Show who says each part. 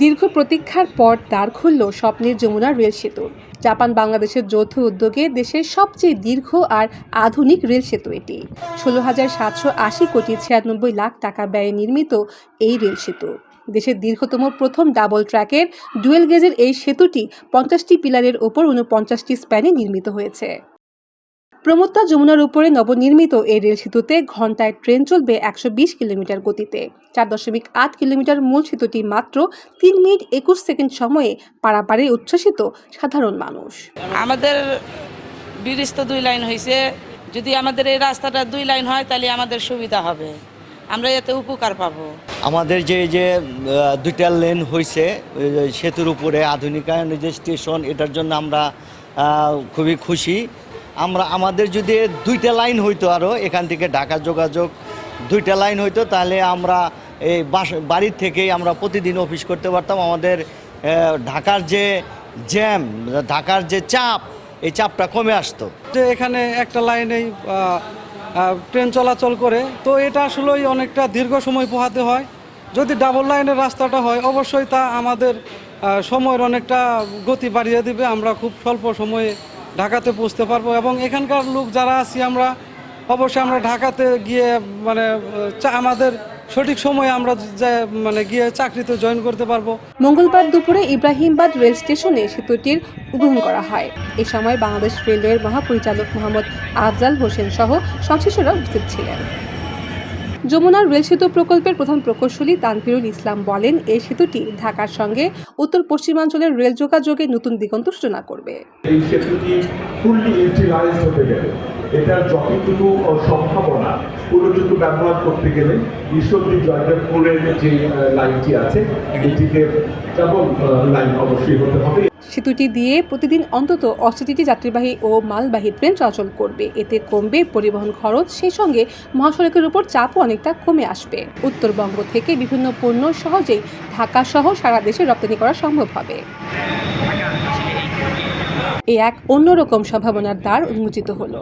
Speaker 1: দীর্ঘ প্রতীক্ষার পর দ্বার খুলল স্বপ্নের যমুনা রেল সেতু জাপান বাংলাদেশের যৌথ উদ্যোগে দেশের সবচেয়ে দীর্ঘ আর আধুনিক রেল সেতু এটি। ষোলো হাজার সাতশো আশি কোটি ছিয়ানব্বই লাখ টাকা ব্যয়ে নির্মিত এই রেল সেতু। দেশের দীর্ঘতম প্রথম ডাবল ট্র্যাকের ডুয়েল গেজের এই সেতুটি পঞ্চাশটি পিলারের ওপর উনপঞ্চাশটি স্প্যানে নির্মিত হয়েছে। প্রমত্তা যমুনার উপরে নবনির্মিত এই রেল সেতুতে ঘন্টায় ট্রেন চলবে একশো বিশ কিলোমিটার গতিতে। চার দশমিক আট কিলোমিটার মূল সেতুটি মাত্র তিন মিনিট একুশ সেকেন্ড সময়ে পারাপারে উচ্ছ্বসিত সাধারণ মানুষ।
Speaker 2: আমাদের ব্রিজ তো দুই লাইন হয়েছে যদি আমাদের এই রাস্তাটা দুই লাইন হয় তাহলে আমাদের সুবিধা হবে। আমরা এতে উপকার পাবো।
Speaker 3: আমাদের যে যে দুইটা লেন হয়েছে সেতুর উপরে আধুনিকায়ন যে স্টেশন এটার জন্য আমরা খুবই খুশি। আমরা, আমাদের যদি দুইটা লাইন হইতো আরও এখান থেকে ঢাকা যোগাযোগ, দুইটা লাইন হইতো, তাহলে আমরা এই বাস, বাড়ির থেকেই আমরা প্রতিদিন অফিস করতে পারতাম। আমাদের ঢাকার যে জ্যাম, ঢাকার যে চাপ, এই চাপটা কমে আসতো।
Speaker 4: যে এখানে একটা লাইনেই ট্রেন চলাচল করে, তো এটা আসলেই অনেকটা দীর্ঘ সময় পোহাতে হয়। যদি ডাবল লাইনের রাস্তাটা হয়, অবশ্যই তা আমাদের সময়ের অনেকটা গতি বাড়িয়ে দিবে। আমরা খুব স্বল্প সময়ে ঢাকাতে পৌঁছতে পারব এবং এখানকার লোক যারা আছি আমরা, অবশ্যই আমরা ঢাকাতে গিয়ে মানে আমাদের সঠিক সময়ে আমরা মানে গিয়ে চাকরিতে জয়েন করতে পারব।
Speaker 1: মঙ্গলবার দুপুরে ইব্রাহিমবাদ রেল স্টেশনে সেতুটির উদ্বোধন করা হয়। এ সময় বাংলাদেশ রেলওয়ের মহাপরিচালক মোহাম্মদ আফজাল হোসেন সহ সংশ্লিষ্টরা উপস্থিত ছিলেন। যমুনার রেল সেতু প্রকল্পের প্রধান প্রকৌশলী তানভীরুল ইসলাম বলেন, এই সেতুটি ঢাকার সঙ্গে উত্তর পশ্চিমাঞ্চলের রেল যোগাযোগে নতুন দিগন্ত সূচনা করবে।
Speaker 5: এই সেতুটি ফুললি ইউটিলাইজ হতে গেলে এটার যতটুকু সম্ভাবনা, পুরোটুকু ব্যবহার করতে গেলে ঈশ্বরদী জয়দেবপুরের যে লাইনটি আছে এটিকে ডাবল লাইন অবশ্যই হতে হবে।
Speaker 1: সেতুটি দিয়ে প্রতিদিন অন্তত অষ্টাটিটি যাত্রীবাহী ও মালবাহী ট্রেন চলাচল করবে। এতে কমবে পরিবহন খরচ, সেই সঙ্গে মহাসড়কের উপর চাপও অনেকটা কমে আসবে। উত্তরবঙ্গ থেকে বিভিন্ন পণ্য সহজেই ঢাকা সহ সারা দেশে রপ্তানি করা সম্ভব হবে। এ এক অন্যরকম সম্ভাবনার দ্বার উন্মোচিত হলো।